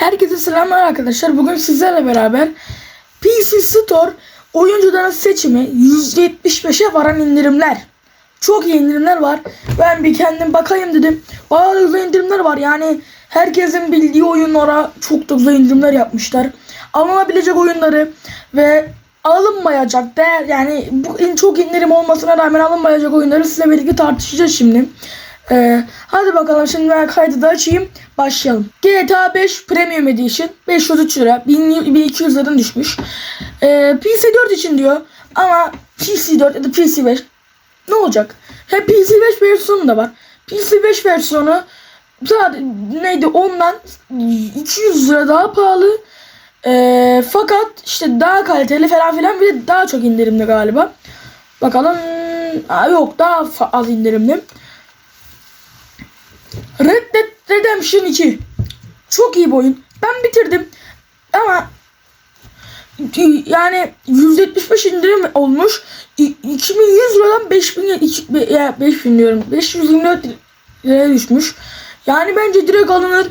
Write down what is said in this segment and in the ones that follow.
Herkese selamlar arkadaşlar. Bugün sizlerle beraber PC Store oyuncuların seçimi %75'e varan indirimler. Çok iyi indirimler var. Ben bir kendim bakayım dedim. Bayağı güzel indirimler var. Yani herkesin bildiği oyunlara çok da güzel indirimler yapmışlar. Alınabilecek oyunları ve alınmayacak değer yani bu çok indirim olmasına rağmen alınmayacak oyunları size birlikte tartışacağız şimdi. Ee, hadi bakalım şimdi ben kaydı da açayım. Başlayalım. GTA 5 Premium Edition 503 lira. 1000 1200 liradan düşmüş. Ee, PC 4 için diyor. Ama PC 4 ya da PC 5 ne olacak? Hem PC 5 versiyonu da var. PC 5 versiyonu sadece neydi ondan 200 lira daha pahalı. Ee, fakat işte daha kaliteli falan filan bir de daha çok indirimli galiba. Bakalım. Aa, yok daha az indirimli. Red Dead Redemption 2. Çok iyi bir oyun. Ben bitirdim. Ama yani 175 indirim olmuş. İ- 2100 liradan 5000 iki- be- ya 5000 diyorum. 524 liraya düşmüş. Yani bence direkt alınır.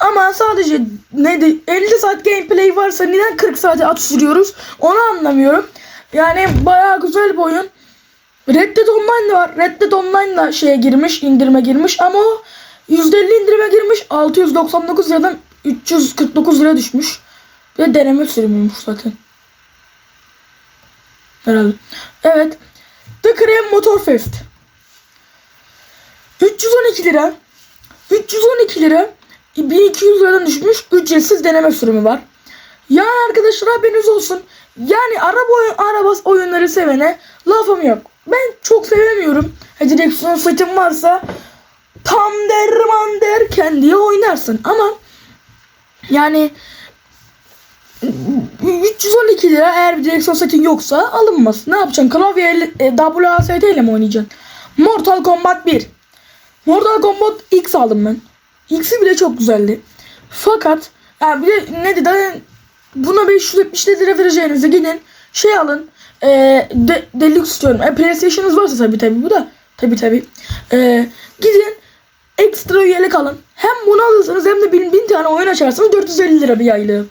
Ama sadece neydi 50 saat gameplay varsa neden 40 saate at sürüyoruz? Onu anlamıyorum. Yani bayağı güzel bir oyun. Red Dead Online de var. Red Dead Online da şeye girmiş, indirime girmiş ama o %50 indirime girmiş. 699 liradan 349 lira düşmüş. Ve deneme sürümüymüş zaten. Herhalde. Evet. The Creme Motor Fest. 312 lira. 312 lira. 1200 liradan düşmüş. Ücretsiz deneme sürümü var. Yani arkadaşlar haberiniz olsun. Yani araba oyun, araba oyunları sevene lafım yok. Ben çok sevemiyorum. Ha, direksiyon setim varsa tam derman derken diye oynarsın. Ama yani 312 lira eğer bir direksiyon setin yoksa alınmaz. Ne yapacaksın? Klavye e, WASD ile mi oynayacaksın? Mortal Kombat 1. Mortal Kombat X aldım ben. X'i bile çok güzeldi. Fakat ya bir de ne dedi? Buna 570 lira vereceğinize gidin şey alın. E, de, Deluxe istiyorum. E, PlayStation'ınız varsa tabii tabii bu da. Tabii tabii. E, gidin ekstra üyelik alın. Hem bunu alırsınız hem de bin, bin tane oyun açarsınız 450 lira bir aylığı.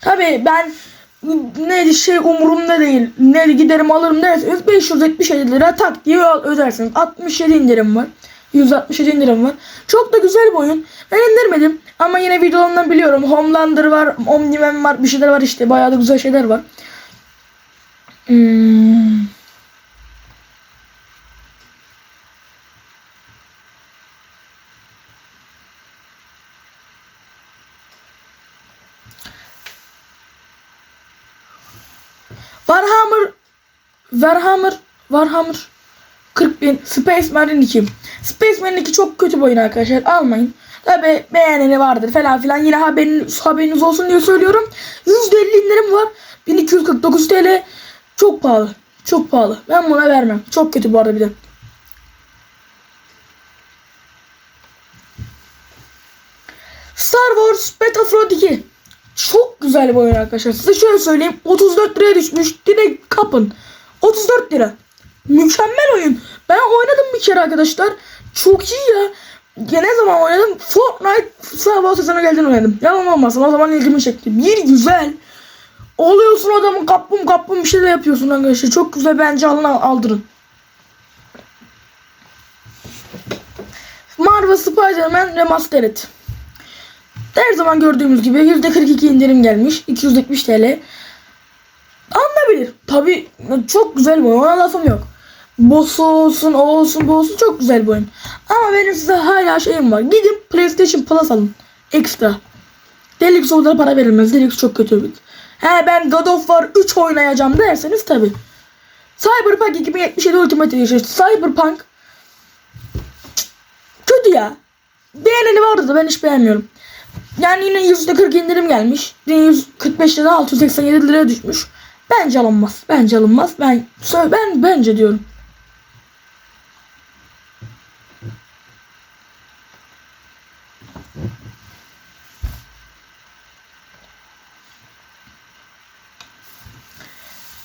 Tabii ben neydi şey umurumda değil. Ne giderim alırım derseniz 577 lira tak diye ödersiniz. 67 indirim var. 167 indirim var. Çok da güzel bir oyun. Ben indirmedim ama yine videolarından biliyorum. Homelander var, Omniman var, bir şeyler var işte. Bayağı da güzel şeyler var. Hmm. Warhammer Warhammer Warhammer 40 bin Space Marine 2 Space Marine 2 çok kötü bir oyun arkadaşlar almayın. Tabi beğeneni vardır falan filan yine haberiniz, haberiniz olsun diye söylüyorum. %50 indirim var. 1249 TL çok pahalı. Çok pahalı. Ben buna vermem. Çok kötü bu arada bir de. Star Wars Battlefront 2 çok güzel bir oyun arkadaşlar. Size şöyle söyleyeyim. 34 liraya düşmüş. Direkt kapın. 34 lira. Mükemmel oyun. Ben oynadım bir kere arkadaşlar. Çok iyi ya. Ya ne zaman oynadım? Fortnite Wars sezonu geldiğinde oynadım. Yalan olmasın o zaman ilgimi çekti. Bir güzel. Oluyorsun adamın kaplum kaplum bir şeyler yapıyorsun arkadaşlar. Çok güzel bence alın aldırın. Marvel Spider-Man Remastered. Her zaman gördüğümüz gibi %42 indirim gelmiş. 270 TL. Anlayabilir. Tabi çok güzel bir oyun. Ona lafım yok. Boss olsun, o olsun, bu olsun çok güzel bir oyun. Ama benim size hala şeyim var. Gidin PlayStation Plus alın. Ekstra. Deluxe oyunlara para verilmez. Deluxe çok kötü bir. He ben God of War 3 oynayacağım derseniz tabi. Cyberpunk 2077 Ultimate Edition. Cyberpunk kötü ya. Beğeneni vardı da ben hiç beğenmiyorum. Yani yine %40 indirim gelmiş. 145 lira 687 liraya düşmüş. Bence alınmaz. Bence alınmaz. Ben ben bence diyorum.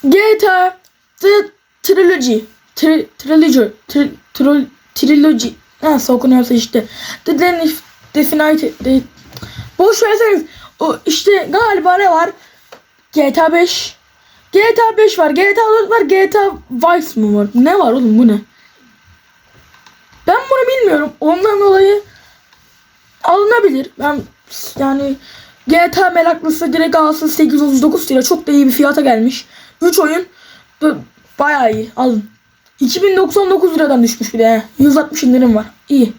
GTA The Trilogy Tri Trilogy Tri Tri Trilogy Nasıl okunuyorsa işte The Definitive de, Boş verseniz O işte galiba ne var? GTA 5. GTA 5 var. GTA 4 var. GTA Vice mı var? Ne var oğlum bu ne? Ben bunu bilmiyorum. Ondan dolayı alınabilir. Ben yani GTA meraklısı direkt alsın 839 lira. Çok da iyi bir fiyata gelmiş. 3 oyun bayağı iyi. Alın. 2099 liradan düşmüş bir de. he. 160 indirim var. İyi.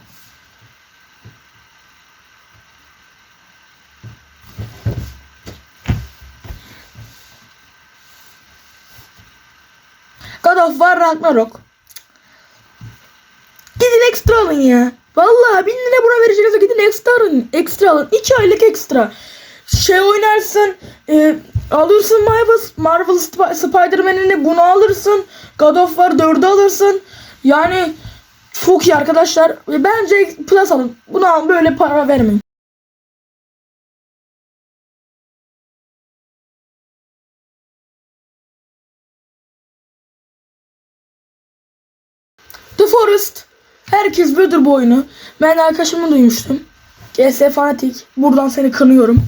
God of War Ragnarok. Gidin ekstra alın ya. Vallahi bin lira buna vereceğinize gidin ekstra alın. Ekstra alın. 2 aylık ekstra. Şey oynarsın. E, alırsın Marvel, Marvel Sp- Spider-Man'ini bunu alırsın. God of War 4'ü alırsın. Yani çok iyi arkadaşlar. Bence Plus alın. Buna böyle para vermeyin. The Forest. Herkes bilir bu oyunu. Ben arkadaşımı duymuştum. GS Fanatik. Buradan seni kınıyorum.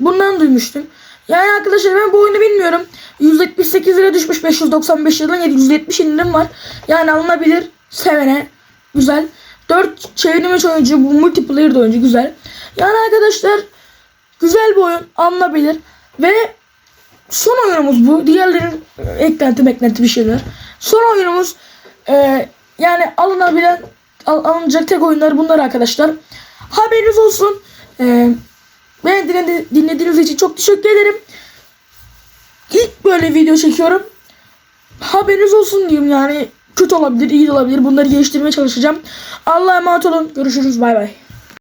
Bundan duymuştum. Yani arkadaşlar ben bu oyunu bilmiyorum. 178 lira düşmüş 595 liradan 770 indirim var. Yani alınabilir. Sevene. Güzel. 4 çevrimiçi oyuncu. Bu multiplayer oyuncu. Güzel. Yani arkadaşlar güzel bir oyun. Alınabilir. Ve son oyunumuz bu. Diğerlerin eklenti beklenti bir şeyler. Son oyunumuz e, yani alınabilen al- alınacak tek oyunlar bunlar arkadaşlar. Haberiniz olsun. E, beni dinledi- dinlediğiniz için çok teşekkür ederim. İlk böyle video çekiyorum. Haberiniz olsun diyeyim yani. Kötü olabilir, iyi olabilir. Bunları geliştirmeye çalışacağım. Allah'a emanet olun. Görüşürüz. Bay bay.